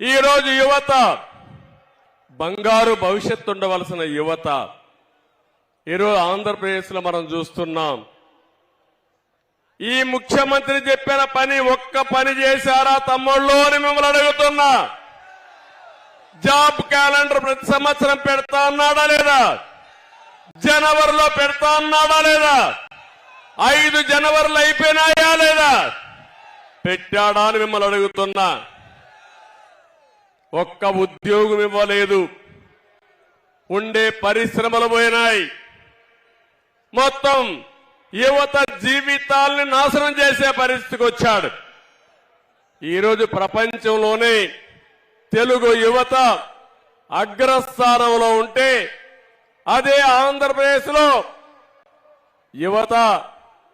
ఈరోజు యువత బంగారు భవిష్యత్తు ఉండవలసిన యువత. ఈరోజు ఆంధ్రప్రదేశ్లో మనం చూస్తున్నాం. ఈ ముఖ్యమంత్రి చెప్పిన పని ఒక్క పని చేశారా తమ్ముళ్ళు అని మిమ్మల్ని అడుగుతున్నా. జాబ్ క్యాలెండర్ ప్రతి సంవత్సరం పెడతా అన్నాడా లేదా? జనవరిలో పెడతా అన్నాడా లేదా? ఐదు జనవరిలో అయిపోయినాయా లేదా? పెట్టాడా అని మిమ్మల్ని అడుగుతున్నా. ఒక్క ఉద్యోగం ఇవ్వలేదు. ఉండే పరిశ్రమలు పోయినాయి. మొత్తం యువత జీవితాల్ని నాశనం చేసే పరిస్థితికి వచ్చాడు. ఈరోజు ప్రపంచంలోనే తెలుగు యువత అగ్రస్థానంలో ఉంటే అదే ఆంధ్రప్రదేశ్లో యువత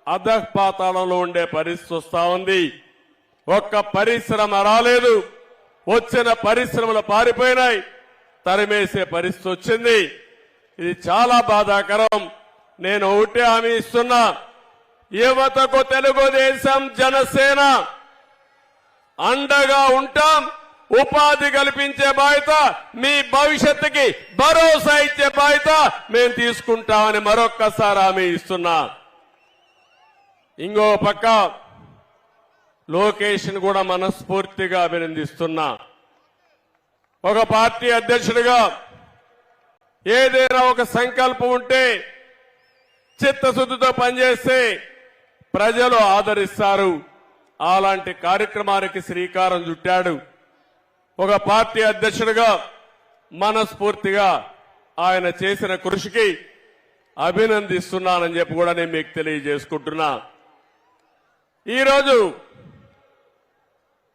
అధపాతాళంలో ఉండే పరిస్థితి వస్తా ఉంది. ఒక్క పరిశ్రమ రాలేదు. వచ్చిన పరిశ్రమలు పారిపోయినాయి. తరిమేసే పరిస్థితి వచ్చింది. ఇది చాలా బాధాకరం. నేను ఒకటే హామీ ఇస్తున్నా. యువతకు తెలుగుదేశం జనసేన అండగా ఉంటాం. ఉపాధి కల్పించే బాధ్యత మీ భవిష్యత్తుకి భరోసా ఇచ్చే బాధ్యత మేము తీసుకుంటామని మరొక్కసారి హామీ ఇస్తున్నా. ఇంకో పక్క లోకేష్ను కూడా మనస్ఫూర్తిగా అభినందిస్తున్నా. ఒక పార్టీ అధ్యక్షుడిగా ఏదైనా ఒక సంకల్పం ఉంటే చిత్తశుద్ధితో పనిచేస్తే ప్రజలు ఆదరిస్తారు. అలాంటి కార్యక్రమానికి శ్రీకారం చుట్టాడు. ఒక పార్టీ అధ్యక్షుడిగా మనస్ఫూర్తిగా ఆయన చేసిన కృషికి అభినందిస్తున్నానని చెప్పి కూడా నేను మీకు తెలియజేసుకుంటున్నా. ఈరోజు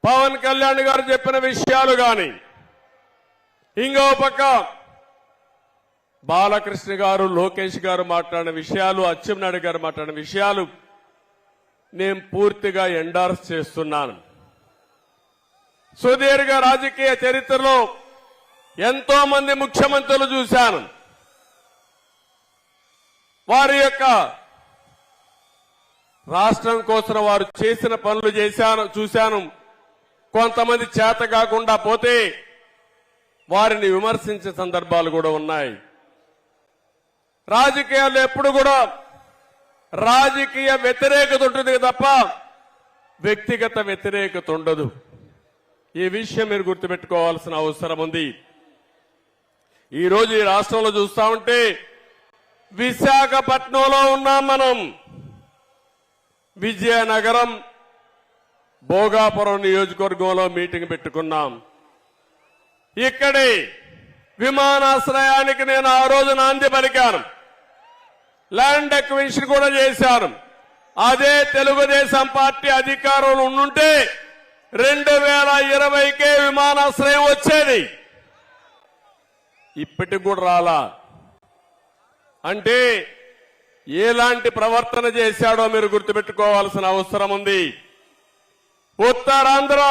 పవన్ కళ్యాణ్ గారు చెప్పిన విషయాలు గాని ఇంకో పక్క బాలకృష్ణ గారు లోకేష్ గారు మాట్లాడిన విషయాలు అచ్చెన్నాయుడు గారు మాట్లాడిన విషయాలు నేను పూర్తిగా ఎండార్స్ చేస్తున్నాను. సుదీర్ఘ రాజకీయ చరిత్రలో ఎంతో మంది ముఖ్యమంత్రులు చూశాను. వారి యొక్క రాష్ట్రం కోసం వారు చేసిన పనులు చేశాను చూశాను. కొంతమంది చేత కాకుండా పోతే వారిని విమర్శించే సందర్భాలు కూడా ఉన్నాయి. రాజకీయాల్లో ఎప్పుడు కూడా రాజకీయ వ్యతిరేకత ఉంటుంది తప్ప వ్యక్తిగత వ్యతిరేకత ఉండదు. ఈ విషయం మీరు గుర్తుపెట్టుకోవాల్సిన అవసరం ఉంది. ఈరోజు ఈ రాష్ట్రంలో చూస్తా ఉంటే విశాఖపట్నంలో ఉన్నాం మనం. విజయనగరం భోగాపురం నియోజకవర్గంలో మీటింగ్ పెట్టుకున్నాం. ఇక్కడే విమానాశ్రయానికి నేను ఆ రోజు నాంది పలికాను. ల్యాండ్ ఎక్విజిషన్ కూడా చేశాను. అదే తెలుగుదేశం పార్టీ అధికారంలో ఉండుంటే రెండు వేల ఇరవైకే విమానాశ్రయం వచ్చేది. ఇప్పటికి కూడా రాలా. అంటే ఎలాంటి ప్రవర్తన చేశాడో మీరు గుర్తుపెట్టుకోవాల్సిన అవసరం ఉంది. ఉత్తరాంధ్ర